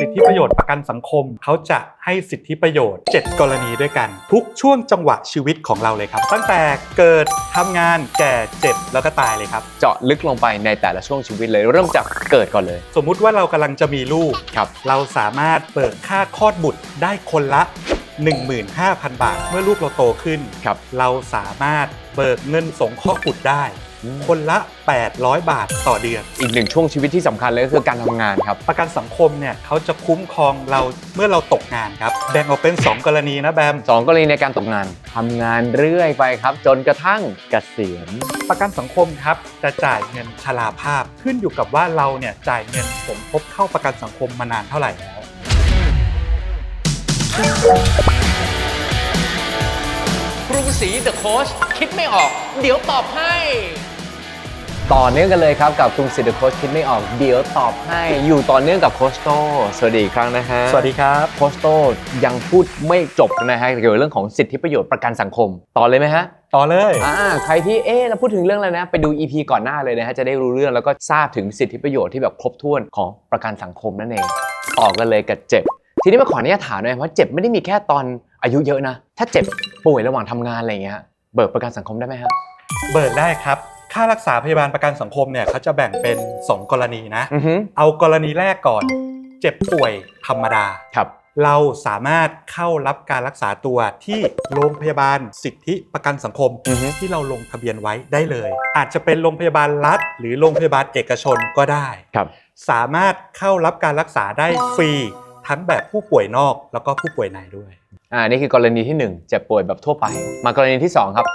สิทธิประโยชน์ประกันสังคม เขาจะให้สิทธิประโยชน์ 7 กรณีด้วยกัน ทุกช่วงจังหวะชีวิตของเราเลยครับ ตั้งแต่เกิดทำงานแก่เจ็บแล้วก็ตายเลยครับ เจาะลึกลงไปในแต่ละช่วงชีวิตเลย เริ่มจากเกิดก่อนเลย สมมุติว่าเรากำลังจะมีลูกครับ เราสามารถเบิกค่าคลอดบุตรได้คนละ 15,000 บาท เมื่อลูกเราโตขึ้นครับเราสามารถเบิกเงินสงเคราะห์บุตรได้อืม คนละ 800 บาทต่อเดือน อีกหนึ่งช่วงชีวิตที่สำคัญเลยก็คือการทำงานครับ ประกันสังคมเนี่ยเขาจะคุ้มครองเราเมื่อเราตกงานครับแบ่งออกเป็น 2 กรณีนะแบม สองกรณีในการตกงานทำงานเรื่อยไปครับ จนกระทั่งเกษียณ ประกันสังคมครับจะจ่ายเงินชราภาพ ขึ้นอยู่กับว่าเราเนี่ยจ่ายเงินสมทบเข้าประกันสังคมมานานเท่าไหร่แล้ว กรุงศรีเดอะโค้ชคิดไม่ออก เดี๋ยวตอบให้ ต่อเนื่องกันเลยครับกับกรุงศรีเดอะโค้ชคิดไม่ออก เดี๋ยวตอบให้ อยู่ต่อเนื่องกับโคชโต สวัสดีอีกครั้งนะฮะสวัสดีครับโคชโตยังพูดไม่จบนะฮะเกี่ยวกับเรื่องของสิทธิประโยชน์ประกันสังคม ต่อเลยไหมฮะ ต่อเลย อ่าใครที่เอ๊ะเราพูดถึงเรื่องอะไรนะ ไปดู EP ก่อนหน้าเลยนะฮะจะได้รู้เรื่องแล้วก็ทราบถึงสิทธิประโยชน์ที่แบบครบถ้วนของประกันสังคมนั่นเองต่อกันเลยกับเจ็บ ทีนี้มาขออนุญาตถามหน่อยเพราะเจ็บไม่ได้มีแค่ตอนอายุเยอะนะ ถ้าเจ็บป่วยระหว่างทำงานอะไรอย่างเงี้ยเบิกประกันสังคมได้ไหมฮะ เบิกได้ครับ ค่ารักษาพยาบาลประกันสังคมเนี่ยเขาจะแบ่งเป็น 2 กรณีนะ อือฮึเอากรณีแรกก่อน เจ็บป่วยธรรมดา ครับ เราสามารถเข้ารับการรักษาตัวที่โรงพยาบาลสิทธิประกันสังคม อือฮึ ที่เราลงทะเบียนไว้ได้เลย อาจจะเป็นโรงพยาบาลรัฐ หรือโรงพยาบาลเอกชนก็ได้ ครับ สามารถเข้ารับการรักษาได้ฟรี ทั้งแบบผู้ป่วยนอกแล้วก็ผู้ป่วยในด้วย อ่า นี่คือกรณีที่หนึ่งเจ็บป่วยแบบทั่วไป มากรณีที่สองครับ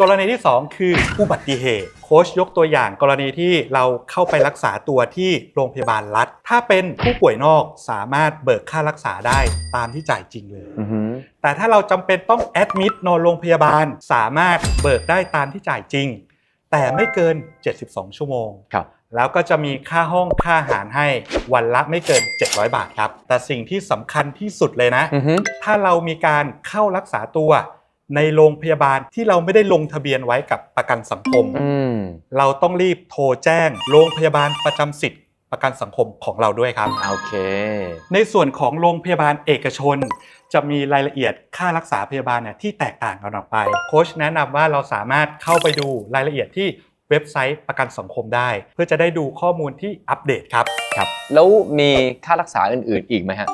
กรณีที่ 2 คืออุบัติเหตุ โค้ชยกตัวอย่างกรณีที่เราเข้าไปรักษาตัวที่โรงพยาบาลรัฐ ถ้าเป็นผู้ป่วยนอกสามารถเบิกค่ารักษาได้ตามที่จ่ายจริงเลยอือฮึแต่ถ้าเราจำเป็นต้องแอดมิดนอนโรงพยาบาลสามารถเบิกได้ตามที่จ่ายจริง แต่ไม่เกิน 72 ชั่วโมงครับแล้วก็จะมีค่าห้องค่าอาหารให้วันละไม่เกิน 700 บาทครับ แต่สิ่งที่สำคัญที่สุดเลยนะอือฮึถ้าเรามีการเข้ารักษาตัว ในโรงพยาบาลที่เราไม่ได้ลงทะเบียนไว้กับประกันสังคม อืม เราต้องรีบโทรแจ้งโรงพยาบาลประจำสิทธิ์ประกันสังคมของเราด้วยครับ โอเค ในส่วนของโรงพยาบาลเอกชน จะมีรายละเอียดค่ารักษาพยาบาลเนี่ยที่แตกต่างกันออกไป โค้ชแนะนำว่าเราสามารถเข้าไปดูรายละเอียดที่เว็บไซต์ประกันสังคมได้ เพื่อจะได้ดูข้อมูลที่อัปเดตครับ ครับ แล้วมีค่ารักษาอื่น ๆ อีกไหมฮะ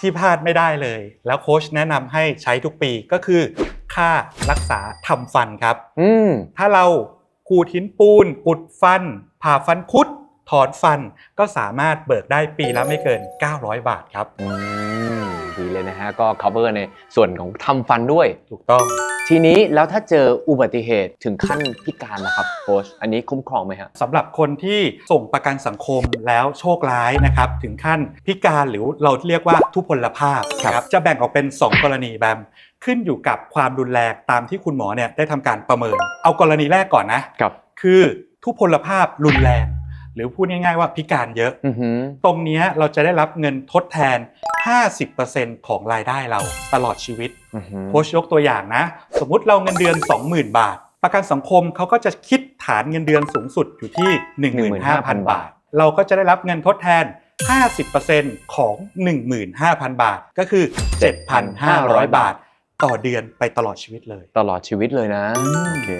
ที่พลาดไม่ได้เลย แล้วโค้ชแนะนำให้ใช้ทุกปีก็คือ ค่ารักษาทำฟันครับ อืม ถ้าเราขูดหินปูน อุดฟัน ผ่าฟันคุด ถอนฟันก็สามารถเบิกได้ปีละไม่เกิน 900 บาทครับ อืม ดีเลยนะฮะ ก็ cover ในส่วนของทำฟันด้วย ถูกต้อง ทีนี้แล้วถ้าเจออุบัติเหตุถึงขั้นพิการนะครับโค้ชอันนี้คุ้มครองไหมฮะ สำหรับคนที่ส่งประกันสังคมแล้วโชคร้ายนะครับ ถึงขั้นพิการหรือเราเรียกว่าทุพพลภาพครับนะจะแบ่งออกเป็น 2 กรณีแบมขึ้นอยู่กับความรุนแรงตามที่คุณหมอเนี่ยได้ทำการประเมิน เอากรณีแรกก่อนนะครับ คือทุพพลภาพรุนแรง หรือพูดง่ายๆว่าพิการเยอะอือหือตรงเนี้ยเราจะได้รับเงินทดแทน 50%ของรายได้เราตลอดชีวิตอือหือโค้ชยกตัวอย่างนะ สมมุติเราเงินเดือน 20,000 บาท ประกันสังคมเขาก็จะคิดฐานเงินเดือนสูงสุดอยู่ที่ 15,000 บาท เราก็จะได้รับเงินทดแทน 50%ของ 15,000 บาท ก็คือ 7,500 บาทต่อเดือนไปตลอดชีวิตเลย ตลอดชีวิตเลยนะอืมโอเค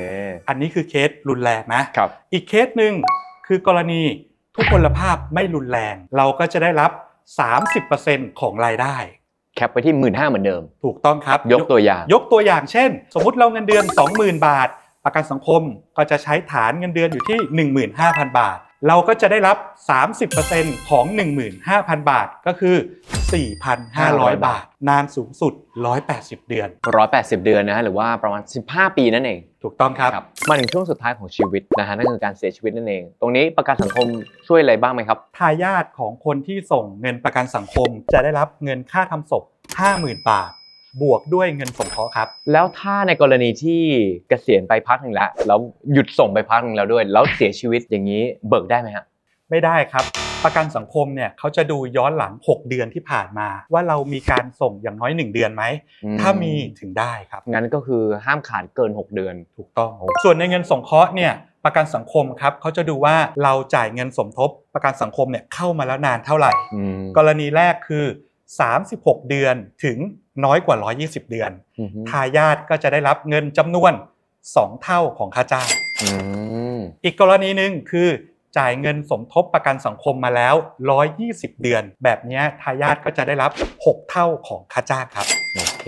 อันนี้คือเคสรุนแรงนะครับ อีกเคสหนึ่ง คือกรณีทุพพลภาพไม่รุนแรง เราก็จะได้รับ 30%ของรายได้ แคปไปที่หมื่นห้าเหมือนเดิม ถูกต้องครับยกตัวอย่าง ยกตัวอย่างเช่น สมมุติเราเงินเดือน 20,000 บาท ประกันสังคมก็จะใช้ฐานเงินเดือนอยู่ที่ 15,000 บาท เราก็จะได้รับ 30%ของ 15,000 บาทก็คือ 4,500 บาท นานสูงสุด 180 เดือน 180 เดือนนะฮะหรือว่าประมาณ 15 ปีนั่นเอง ถูกต้องครับ มาถึงช่วงสุดท้ายของชีวิตนะฮะนั่นคือการเสียชีวิตนั่นเอง ตรงนี้ประกันสังคมช่วยอะไรบ้างไหมครับ ทายาทของคนที่ส่งเงินประกันสังคม จะได้รับเงินค่าทำศพ 50,000 บาท บวกด้วยเงินสงเคราะห์ครับ แล้วถ้าในกรณีที่เกษียณไปพักหนึ่งแล้วแล้วหยุดส่งไปพักหนึ่งแล้วด้วย แล้วเสียชีวิตอย่างนี้เบิกได้ไหมฮะ ไม่ได้ครับ ประกันสังคมเนี่ยเขาจะดูย้อนหลัง 6 เดือนที่ผ่านมา ว่าเรามีการส่งอย่างน้อย 1 เดือนไหมอืถ้ามีถึงได้ครับ งั้นก็คือห้ามขาดเกิน 6 เดือนถูกต้อง ส่วนในเงินสงเคราะห์เนี่ยประกันสังคมครับเขาจะดูว่าเราจ่ายเงินสมทบ ประกันสังคมเนี่ยเข้ามาแล้วนานเท่าไหร่อืมกรณีแรกคือ 36 เดือนถึงน้อยกว่า 120 เดือนอืมทายาทก็จะได้รับเงินจำนวน 2 เท่าของค่าจ้างอืมอีกกรณีหนึ่งคือ จ่ายเงินสมทบประกันสังคมมาแล้ว 120 เดือน แบบเนี้ยทายาทก็จะได้รับ 6 เท่าของค่าจ้างครับ โอเค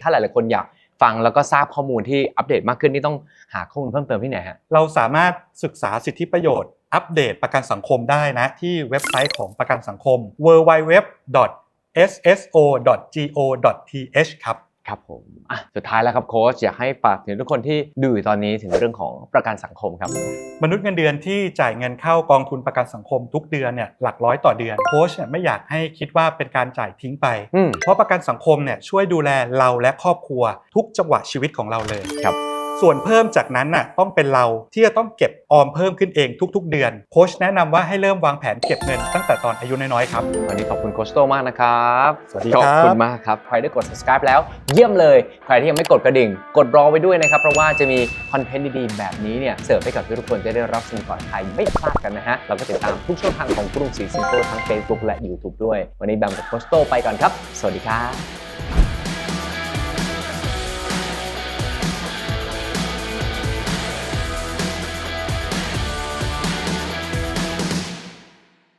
ถ้าหลาย ๆ คนอยากฟังแล้วก็ทราบข้อมูลที่อัปเดตมากขึ้นนี่ต้องหาข้อมูลเพิ่มเติมที่ไหนฮะ เราสามารถศึกษาสิทธิประโยชน์อัปเดตประกันสังคมได้นะ ที่เว็บไซต์ของประกันสังคม www.sso.go.th ครับ ครับผมอะสุดท้ายแล้วครับโค้ชอยากให้ฝากถึงทุกคนที่ดูอยู่ตอนนี้ถึงเรื่องของประกันสังคมครับ มนุษย์เงินเดือนที่จ่ายเงินเข้ากองทุนประกันสังคมทุกเดือนเนี่ยหลักร้อยต่อเดือนโค้ชเนี่ยไม่อยากให้คิดว่าเป็นการจ่ายทิ้งไป อืม เพราะประกันสังคมเนี่ยช่วยดูแลเราและครอบครัวทุกจังหวะชีวิตของเราเลย ครับ ส่วนเพิ่มจากนั้นน่ะต้องเป็นเราที่จะต้องเก็บออมเพิ่มขึ้นเองทุก ๆ เดือนโค้ชแนะนำว่าให้เริ่มวางแผนเก็บเงินตั้งแต่ตอนอายุน้อยๆครับ วันนี้ขอบคุณโคชโตมากนะครับสวัสดีขคอรับบคุณมากครับ ใครได้กด subscribe แล้วเยี่ยมเลย ใครที่ยังไม่กดกระดิ่ง กดรอไว้ด้วยนะครับ เพราะว่าจะมีคอนเทนต์ดีๆ แบบนี้เนี่ย เสิร์ฟให้กับทุกๆคนจะได้รับชมก่อนใครไม่พลาดกันนะฮะ เราก็ติดตามทุกช่องทางของกรุงศรีซิงโก้ทั้ง Facebook และ YouTube ด้วย วันนี้แบมกับโคชโตไปก่อนครับ สวัสดีครับ